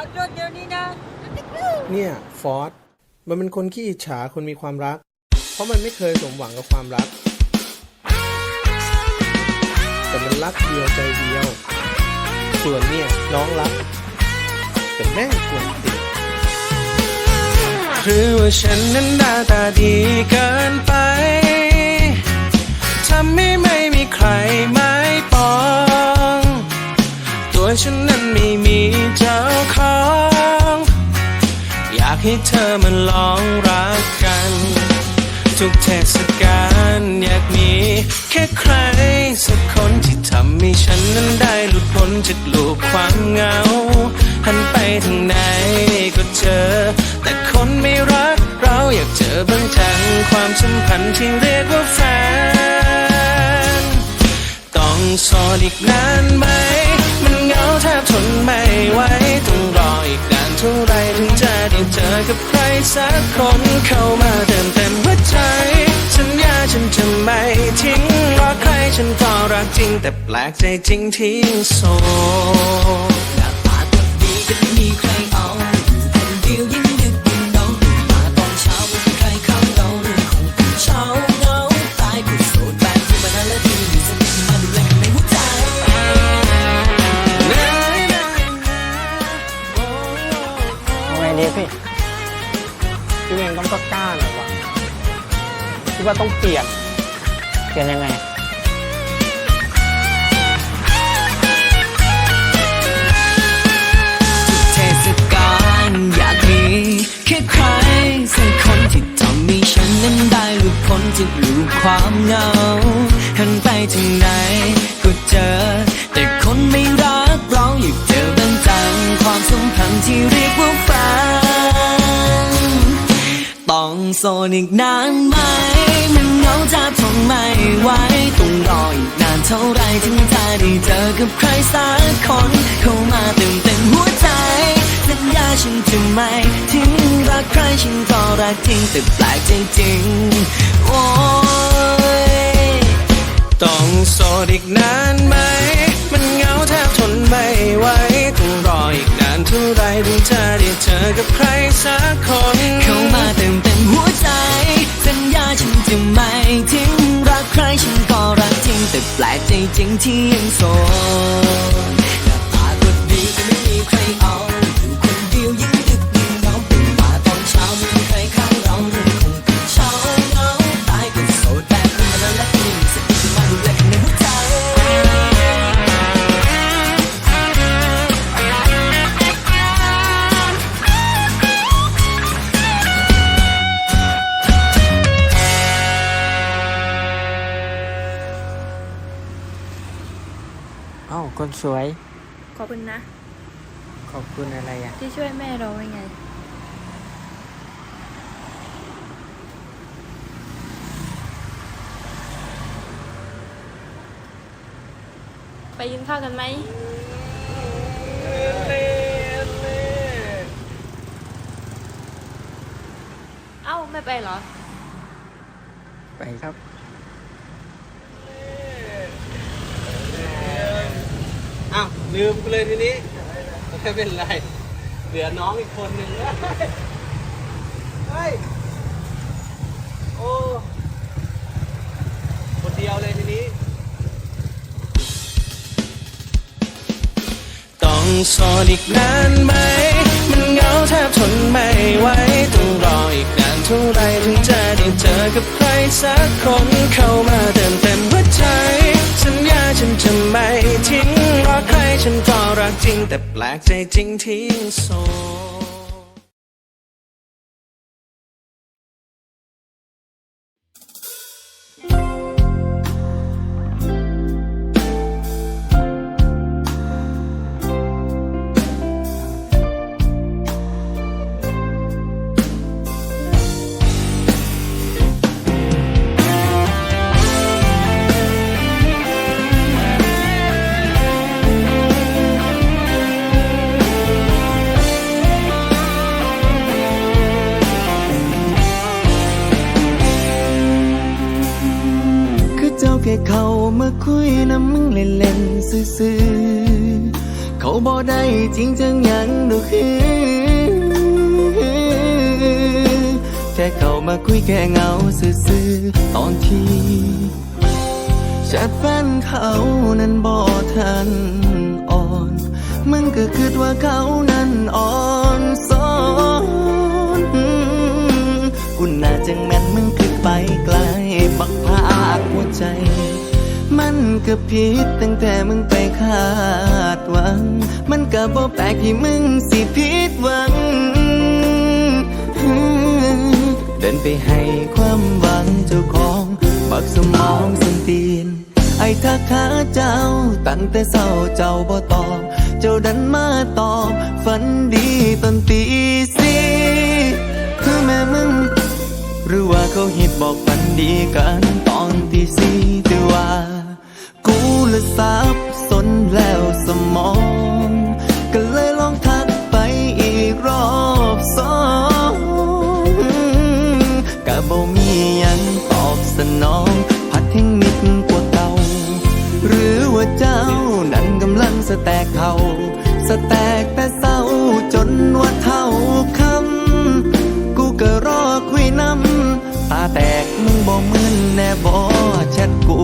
อดรถเดี๋ยวนี้นะ เนี่ยฟอสมันเป็นคนขี้อิจฉาคนมีความรัก เพราะมันไม่เคยสมหวังกับความรัก แต่มันรักเดียวใจเดียว ส่วนเนี่ยน้องรัก แต่แม่งกวนติดหรือว่าฉันนั้นหน้าตาดีเกินไปทำให้ไม่มีใครหมา ยฉันนั้นไม่มีเจ้าของ อยากให้เธอมันลองรักกัน ทุกเทศกาลอยากมีแค่ใครสักคนที่ทำให้ฉันนั้นได้หลุดพ้นจากลูกความเหงา หันไปทางไหนก็เจอ แต่คนไม่รักเราอยากเจอบางทางความสัมพันธ์ที่เรียกว่าแฟน ต้องโสดอีกนานไหม นไม่ไหวต้องรออีกนานเท่าไรถึงจะได้เจอกับใครสักคนเข้ามาเติมเต็มหัวใจ สัญญาฉันจะไม่ทิ้งรักใครฉันก็รักจริง แต่แปลกใจจริงที่ยังโสดาหน่อยวะคิดว่าต้องเปลี่ยน เปลี่ยนยังไง เทศกาลอยากมีแค่ใครสักคนที่ทำให้ฉันนั้นได้หลุดพ้นจากลูกความเหงาหันไปทางไหน นอีกนานไหม มันเหงาจะทนไม่ไหวต้องรออีกนานเท่าไรถึงจะได้เจอกับใครสักคนเข้ามาเติมเต็มหัวใจสัญญาฉันจะไม่ทิ้งรักใครฉันก็รักจริงแต่แปลกใจจริงโอ้ยต้องโสดอีกนานไหม มันเหงาแทบทนไม่ไหว เท่าไรถึงจะได้เธอกับใครสักคนเข้ามาเติมเต็มหัวใจ สัญญาฉันจะไม่ทิ้งรักใครฉันก็รักจริงแต่แปลกใจจริงที่ยังโสดหน้าตาก็ดีก็ไม่มีใครเอา คนสวย ขอบคุณนะ ขอบคุณอะไรอะ ที่ช่วยแม่เราไงไปกินข้าวกันไหม เอ้า ไม่ไปเหรอ ไปครับ อ้าว ลืมไปเลยทีนี้ไม่เป็นไร เหลือน้องอีกคนหนึ่งเฮ้ยโอ้คนเดียวเลยทีนี้ ต้องโสดอีกนานไหม มันเหงาแทบทนไม่ไหวต้องรออีกนานเท่าไรถึงจะได้เจอกับใครสักคนเข้ามาเติมเต็มหัวใจ สัญญาฉันจะไม่ทิ้ง ใครฉันก็รักจริง แต่แปลกใจจริงที่ยังโสด คือเจ้าแค่เข้ามาคุยน้ำมึงเล่นๆซื่อๆเขาบ่ได้จริงจังยังดอกคือแค่เขามาคุยแค่เงาซื่อๆตอนที่แชทแฟนเขานั้นบ่ทันอ่อน มึงก็คิดว่าเขานั้นอ่อนสอนกูน่าจังแม่นมึงคือไปไกล ก็ผิดตั้งแต่มึงไปคาดหวัง มันก็บ่แปลกที่มึงสิผิดหวัง เดินไปให้ความหวังเจ้าของบักสมองสันตีน ไอ้ทักหาเจ้าตั้งแต่เศร้าเจ้าบ่ตอบ เจ้าดันมาตอบ ฝันดีตอนตีสี่คือแม่มึง หรือว่าเขาฮิตบอกฝันดีกันตอนที่สี่แต่ว่า กูละสับสนแล้วสมอง ก็เลยลองทักไปอีกรอบสองก็บ่มียังตอบสนอง พัดแห่งมิดกว่าเก่าหรือว่าเจ้านั้นกำลังสแตกเขาสแตกแต่เศร้าจนว่าเท่าคำกูก็รอคุยนำตาแตกมึงบ่มึนแน่บ่แชทกู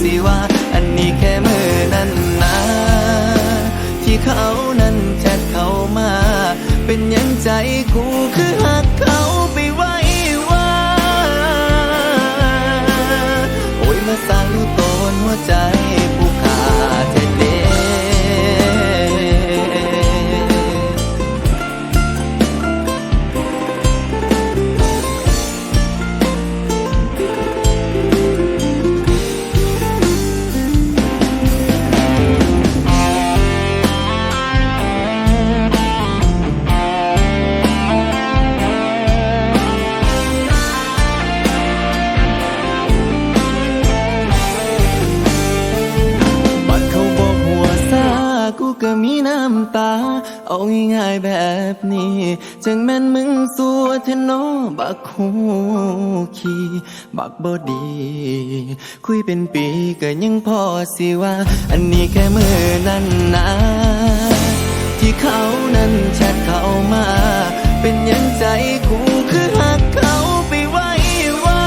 สิว่า อันนี้แค่มือนั้นนะที่เขานั้นแชทเข้ามา เป็นยังใจกูคือหักเขาไปไว้ว่า โอ้ยมาสร้างรูปตนหัวใจ มีน้ำตา เอาง่ายๆแบบนี้จังแม่นมึงสัวเทนอบักหูขีบักบอดี คุยเป็นปีก็ยังพอสิว่า อันนี้แค่มือนั้นนะที่เขานั้นแชทเข้ามา เป็นยังใจกูคือหักเขาไปไว้ว่า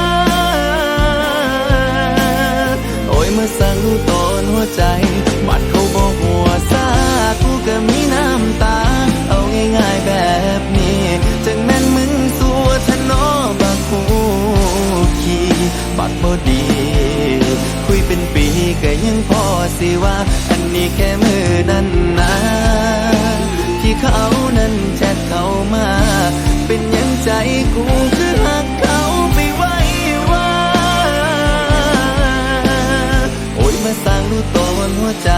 โอ้ยมาสั่งดูตอนหัวใจบัด กูก็มีน้ำตา เอาง่ายๆแบบนี้จังแม่นมึงสัวทนอบักหูขี่บักบดี คุยเป็นปีก็ยังพอสิว่า อันนี้แค่มือนั้นนะที่เขานั้นแชทเข้ามา เป็นยังใจกูคือหักเขาไปไว้ว่า โอ้ยมาสร้างรูตนหัวใจ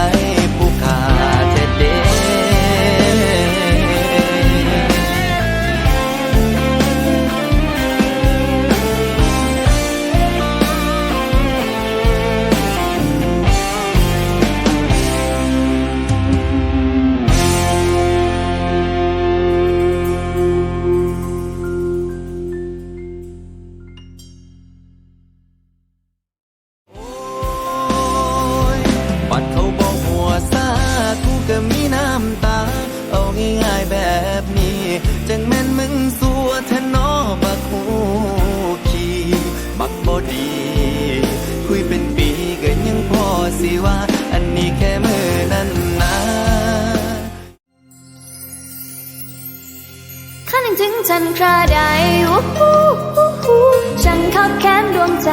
ถึงฉันคราใดวู้ฮู้ฮู้ฮู้ฉันขับแค้นดวงใจ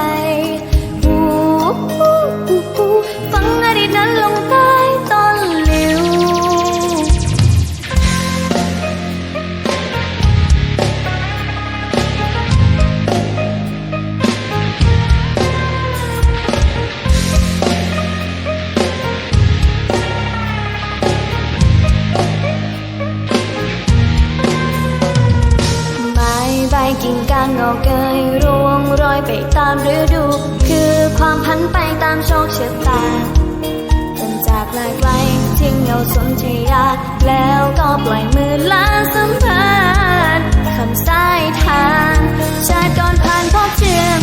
กินการงอเกยร่วงรอยไปตามฤดู คือความพันไปตามโชคชะตาจนจากลายไกลทิ้งเงาสนชยาแล้วก็ปล่อยมือลาสัมผัสคำสายทางชาติก่อนผ่านพบเชื่อม